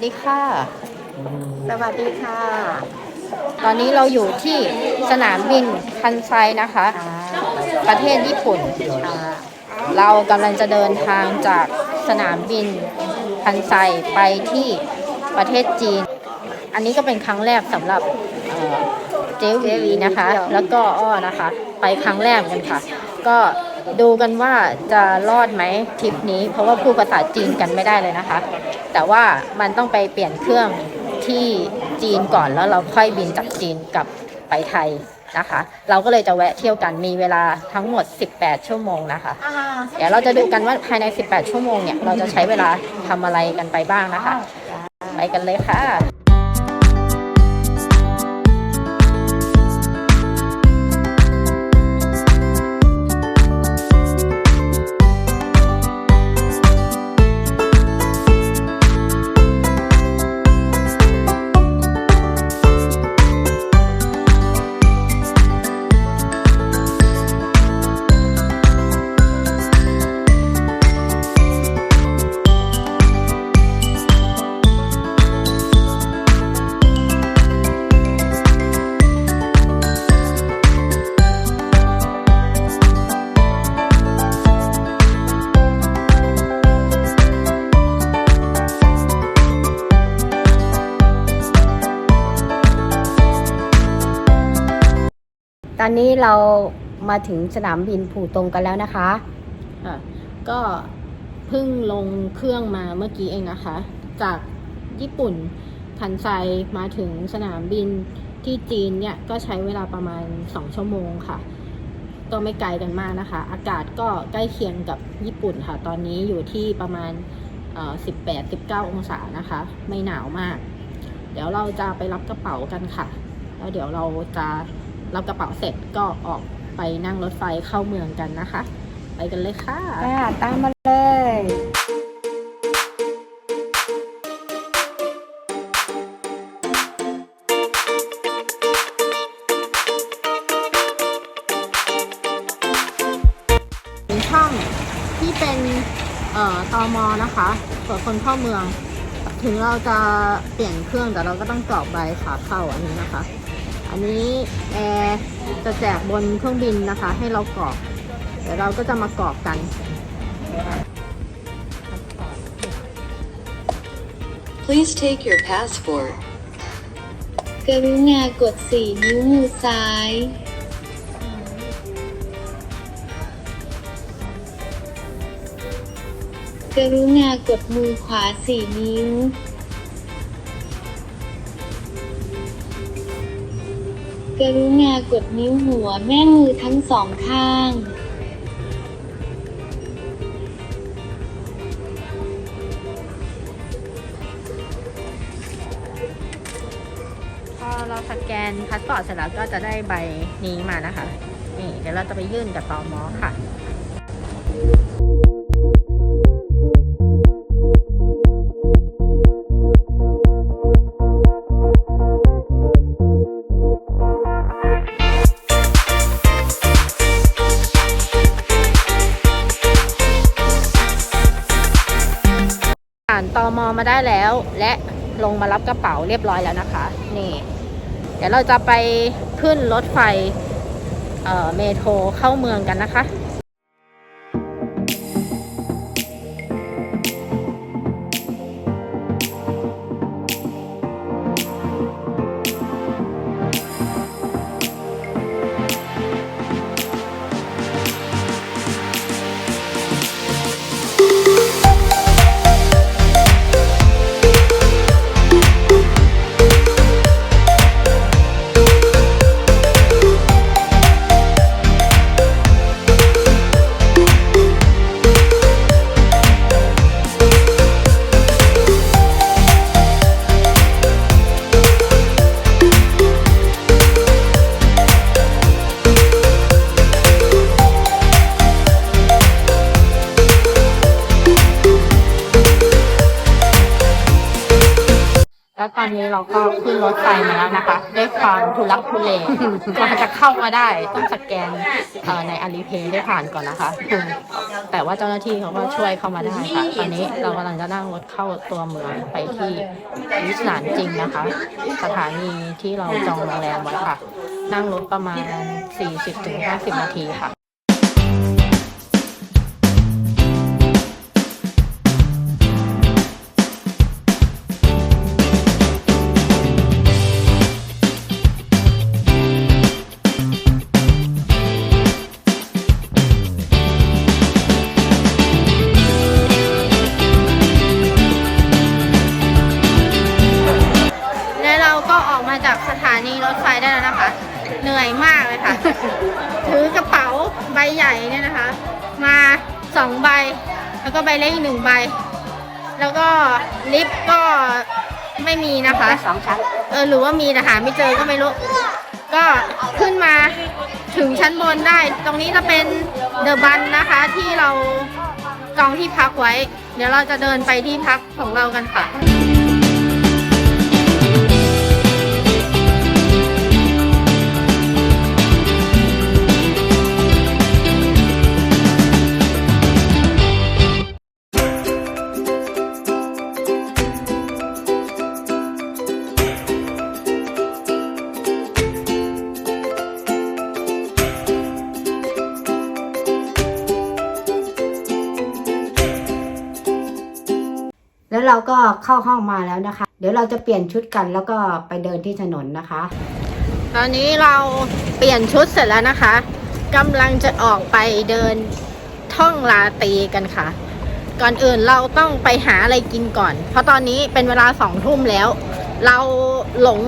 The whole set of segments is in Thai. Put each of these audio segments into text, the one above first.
วัสดีค่ะ สวัสดีค่ะ ตอนนี้เราอยู่ที่สนามบินคันไซนะคะ ประเทศญี่ปุ่น เรากำลังจะเดินทางจากสนามบินคันไซไปที่ประเทศจีน อันนี้ก็เป็นครั้งแรกสำหรับเอ่อเจวีนะคะ แล้วก็อ้อนะคะ ไปครั้งแรกเหมือนกันค่ะ ก็ ดูกันว่าจะรอดไหมทริปนี้ เพราะว่าพูดภาษาจีนกันไม่ได้เลยนะคะ แต่ว่ามันต้องไปเปลี่ยนเครื่องที่จีนก่อนแล้วเราค่อยบินจากจีนกลับไปไทยนะคะ เราก็เลยจะแวะเที่ยวกันมีเวลาทั้งหมด 18 ชั่วโมงนะคะ เดี๋ยวเราจะดูกันว่าภายใน 18 ชั่วโมงเนี่ยเราจะใช้เวลาทำอะไรกันไปบ้างนะคะ ไปกันเลยค่ะ นี้เรามาถึงสนามบินผู่ตรงกันแล้วนะคะอะก็เพิ่งลงเครื่องมาเมื่อกี้เองนะคะ จากญี่ปุ่นคันไซมาถึงสนามบินที่จีนเนี่ยก็ใช้เวลาประมาณ 2 ชั่วโมงค่ะ ก็ไม่ไกลกันมากนะคะ อากาศก็ใกล้เคียงกับญี่ปุ่นค่ะ ตอนนี้อยู่ที่ประมาณ 18-19 องศานะคะ ไม่หนาวมาก เดี๋ยวเราจะไปรับกระเป๋ากันค่ะ แล้วเดี๋ยวเราจะ รับกระเป๋าเสร็จก็ออกไปนั่งรถไฟเข้าเมืองกันนะคะ ไปกันเลยค่ะค่ะตามมาเลยช่องที่เป็นเอ่อตอมอนะคะตรวจคนเข้าเมือง ถึงเราจะเปลี่ยนเครื่องแต่เราก็ต้องกรอกใบขาเข้าอันนี้นะคะ อันนี้แอร์จะแจกบนเครื่องบินนะคะ ให้เรากรอก เดี๋ยวเราก็จะมากรอกกัน Please take your passport. กรุณากดสี่นิ้วมือซ้าย กรุณากดมือขวาสี่นิ้ว กรุณากดนิ้วหัวแม่มือทั้งสองข้างพอเราสแกนพาสปอร์ตเสร็จแล้วก็จะได้ใบนี้มานะคะ นี่เดี๋ยวเราจะไปยื่นกับตอมอค่ะ และลงมารับกระเป๋าเรียบร้อยแล้วนะคะ นี่ เดี๋ยวเราจะไปขึ้นรถไฟเอ่อเมโทรเข้าเมืองกันนะคะ เราก็ขึ้นรถไฟมาแล้วนะคะ ด้วยความทุลักทุเลกว่าจะเข้ามาได้ต้องสแกนในอาลีเพย์ได้ผ่านก่อนนะคะ แต่ว่าเจ้าหน้าที่เขาก็ช่วยเข้ามาได้ค่ะ ตอนนี้เรากำลังจะนั่งรถเข้าตัวเมืองไปที่วิสนานจริงนะคะ สถานีที่เราจองโรงแรมไว้ค่ะ นั่งรถประมาณ 40-50 นาทีค่ะ องใบ แล้วก็ใบเล็กอีกหนึ่งใบ แล้วก็ลิฟต์ก็ไม่มีนะคะ สองชั้นเออหรือว่ามีแต่หาไม่เจอก็ไม่รู้ ก็ขึ้นมาถึงชั้นบนได้ ตรงนี้จะเป็นเดอะบันนะคะที่เราจองที่พักไว้ เดี๋ยวเราจะเดินไปที่พักของเรากันค่ะ แล้วเราก็เข้าห้องมาแล้วนะคะ เดี๋ยวเราจะเปลี่ยนชุดกันแล้วก็ไปเดินที่ถนนนะคะ ตอนนี้เราเปลี่ยนชุดเสร็จแล้วนะคะกำลังจะออกไปเดินท่องลาตีกันค่ะ ก่อนอื่นเราต้องไปหาอะไรกินก่อน เพราะตอนนี้เป็นเวลาสองทุ่มแล้ว เราหลง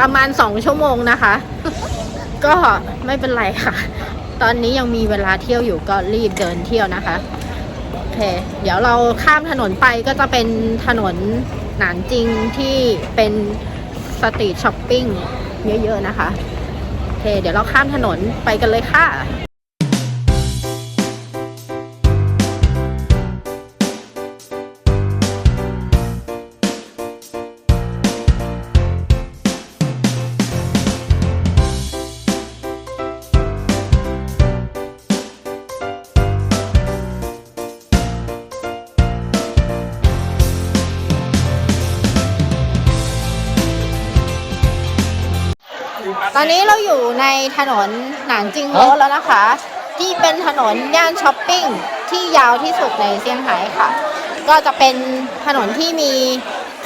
ประมาณสองชั่วโมงนะคะ ก็ไม่เป็นไรค่ะ ตอนนี้ยังมีเวลาเที่ยวอยู่ก็รีบเดินเที่ยวนะคะ เค เดี๋ยวเราข้ามถนนไปก็จะเป็นถนนหนานจริงที่เป็นสตรีทช้อปปิ้งเยอะๆนะคะ โอเค เดี๋ยวเราข้ามถนนไปกันเลยค่ะ ตอนนี้เราอยู่ในถนนหนานจิงโฮแล้วนะคะ ที่เป็นถนนย่านช้อปปิ้งที่ยาวที่สุดในเซี่ยงไฮ้ค่ะ ก็จะเป็นถนนที่มี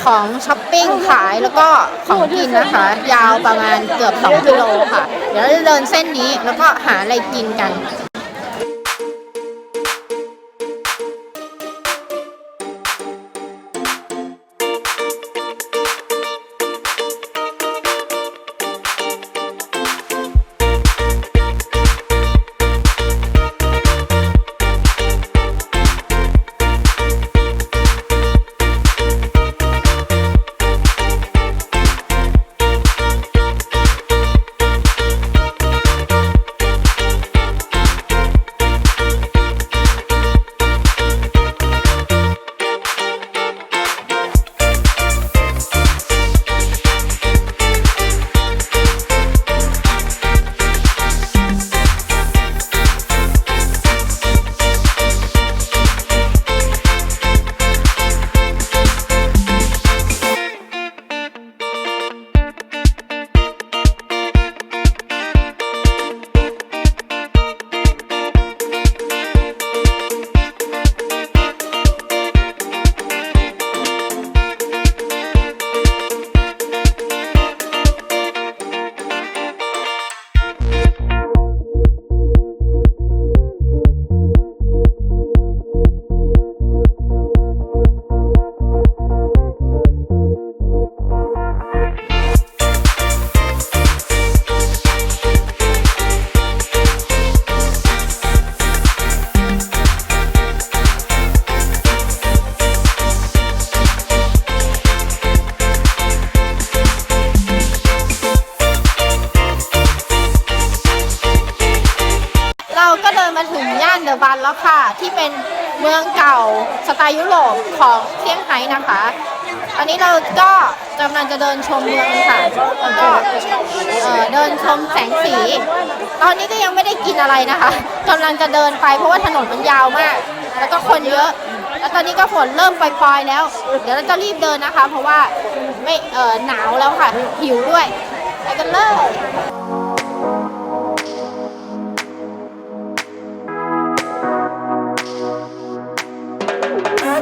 ของช้อปปิ้งขายแล้วก็ของกินนะคะ ยาวประมาณเกือบ 2 กิโลค่ะ เดี๋ยวเราจะเดินเส้นนี้แล้วก็หาอะไรกินกัน เราก็เดินมาถึงย่านเดอะบันแล้วค่ะ ที่เป็นเมืองเก่าสไตล์ยุโรปของเซี่ยงไฮ้นะคะตอนนี้เราก็กำลังจะเดินชมเมืองค่ะแล้วก็เอ่อเดินชมแสงสี ตอนนี้ก็ยังไม่ได้กินอะไรนะคะกำลังจะเดินไปเพราะว่าถนนมันยาวมาก แล้วก็คนเยอะ แล้วตอนนี้ก็ฝนเริ่มปล่อยๆแล้ว เดี๋ยวเราจะรีบเดินนะคะ เพราะว่าไม่เออหนาวแล้วค่ะหิวด้วยไปกันเลย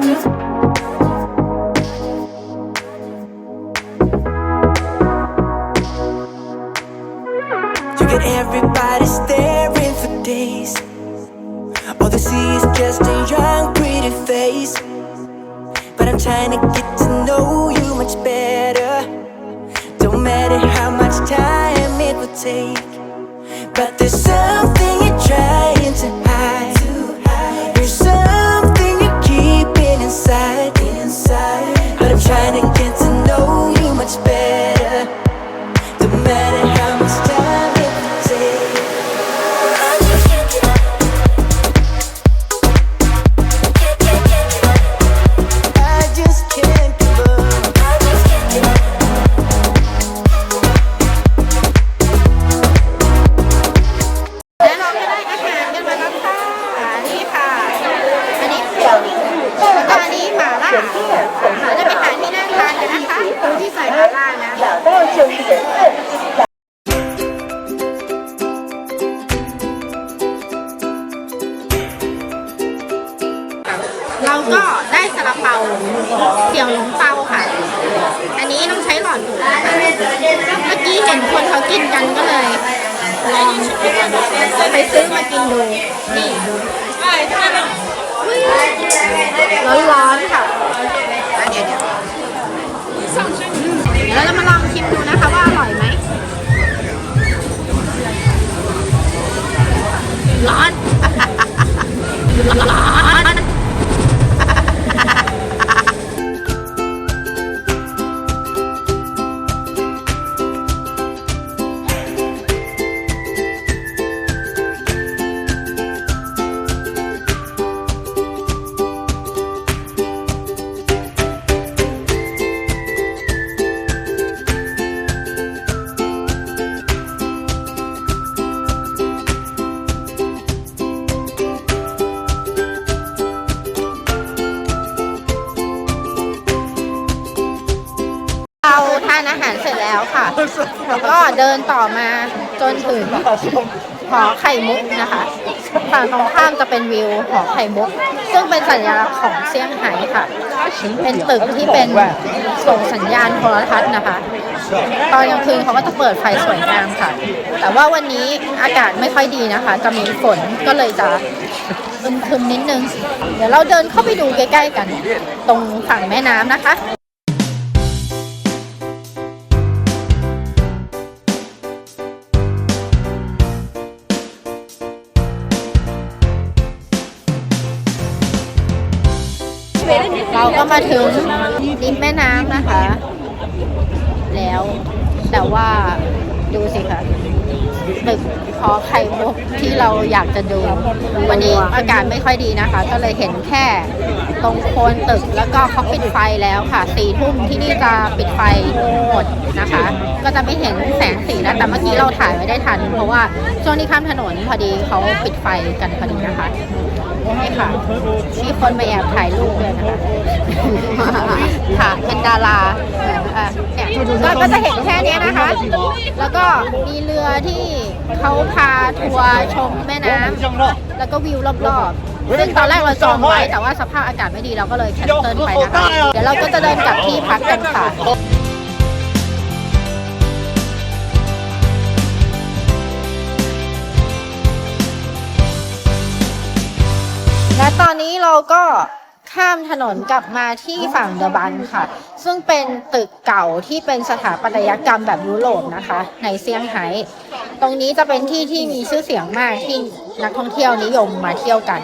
just นที่เราจะไปหาที่นั่งทานกันนะคะที่ใส่หม่าล่านะเราก็ได้ซาลาเปาเสี่ยวหลงเปาค่ะ อันนี้ต้องใช้หลอดดูดนะคะเมื่อกี้เห็นคนเขากินกันก็เลยลองไปซื้อมากินดูนี่ร้อนๆค่ะ เดินต่อมาจนถึงหอไข่มุกนะคะฝั่งตรงข้ามจะเป็นวิวหอไข่มุก ซึ่งเป็นสัญลักษณ์ของเซี่ยงไฮ้ค่ะ เป็นตึกที่เป็นส่งสัญญาณโทรทัศน์นะคะ ตอนกลางคืนเขาก็จะเปิดไฟสวยงามค่ะ แต่ว่าวันนี้อากาศไม่ค่อยดีนะคะ จะมีฝนก็เลยจะอึมครึมนิดนึง เดี๋ยวเราเดินเข้าไปดูใกล้ๆกัน ตรงฝั่งแม่น้ำนะคะ มาถึงริมแม่น้ำนะคะ แล้วแต่ว่าดูสิคะตึกหอไข่มุกที่เราอยากจะดู วันนี้อากาศไม่ค่อยดีนะคะ ก็เลยเห็นแค่ตรงโคนตึกแล้วก็เขาปิดไฟแล้วค่ะสี่ทุ่มที่นี่จะปิดไฟหมดนะคะ ก็จะไม่เห็นแสงสีแล้วแต่เมื่อกี้เราถ่ายไว้ได้ทัน เพราะว่าช่วงที่ข้ามถนนพอดีเขาปิดไฟกันพอดีนะคะ นี่ค่ะ มีคนมาแอบถ่ายรูปด้วยนะคะค่ะเป็นดาราเนี่ยก็จะเห็นแค่นี้นะคะ แล้วก็มีเรือที่เขาพาทัวร์ชมแม่น้ำแล้วก็วิวรอบๆซึ่งตอนแรกเราจองไว้แต่ว่าสภาพอากาศไม่ดีเราก็เลยแคนเซิลไปนะคะเดี๋ยวเราก็จะเดินกลับที่พักกันค่ะ และตอนนี้เราก็ข้ามถนนกลับมาที่ฝั่งเดอะบันค่ะ ซึ่งเป็นตึกเก่าที่เป็นสถาปัตยกรรมแบบยุโรปนะคะ ในเซี่ยงไฮ้ตรงนี้จะเป็นที่ที่มีชื่อเสียงมากที่นักท่องเที่ยวนิยมมาเที่ยวกัน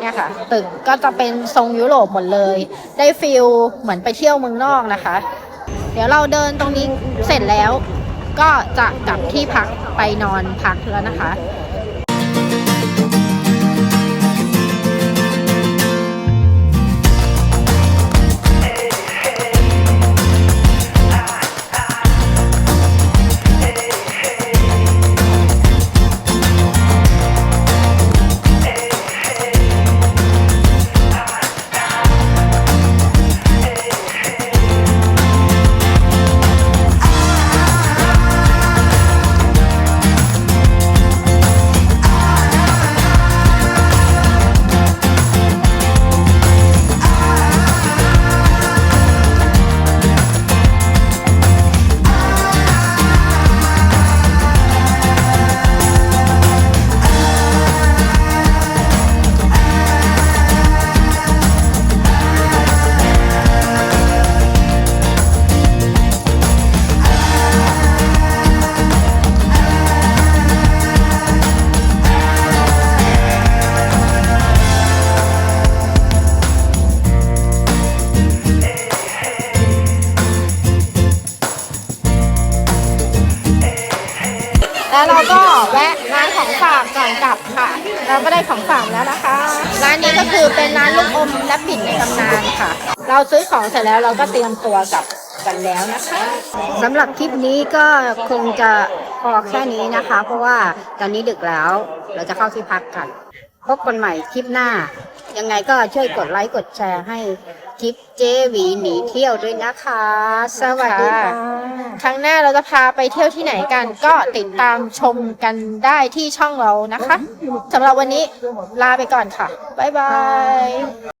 เนี่ยค่ะ ตึกก็จะเป็นทรงยุโรปหมดเลย ได้ฟิลเหมือนไปเที่ยวเมืองนอกนะคะ เดี๋ยวเราเดินตรงนี้เสร็จแล้ว ก็จะกลับที่พักไปนอนพักแล้วนะคะ ของฝากแล้วนะคะ ร้านนี้ก็คือเป็นร้านลูกอมและปิ่นในตำนานค่ะ เราซื้อของเสร็จแล้วเราก็เตรียมตัวกลับกันแล้วนะคะสำหรับคลิปนี้ก็คงจะพอแค่นี้นะคะ เพราะว่าตอนนี้ดึกแล้ว เราจะเข้าที่พักกัน พบกันใหม่คลิปหน้า ยังไงก็ช่วยกดไลค์กดแชร์ให้ คลิปเจหวีหนีเที่ยวด้วยนะคะ สวัสดีค่ะครั้งหน้าเราจะพาไปเที่ยวที่ไหนกันก็ติดตามชมกันได้ที่ช่องเรานะคะสำหรับวันนี้ลาไปก่อนค่ะ บ๊ายบาย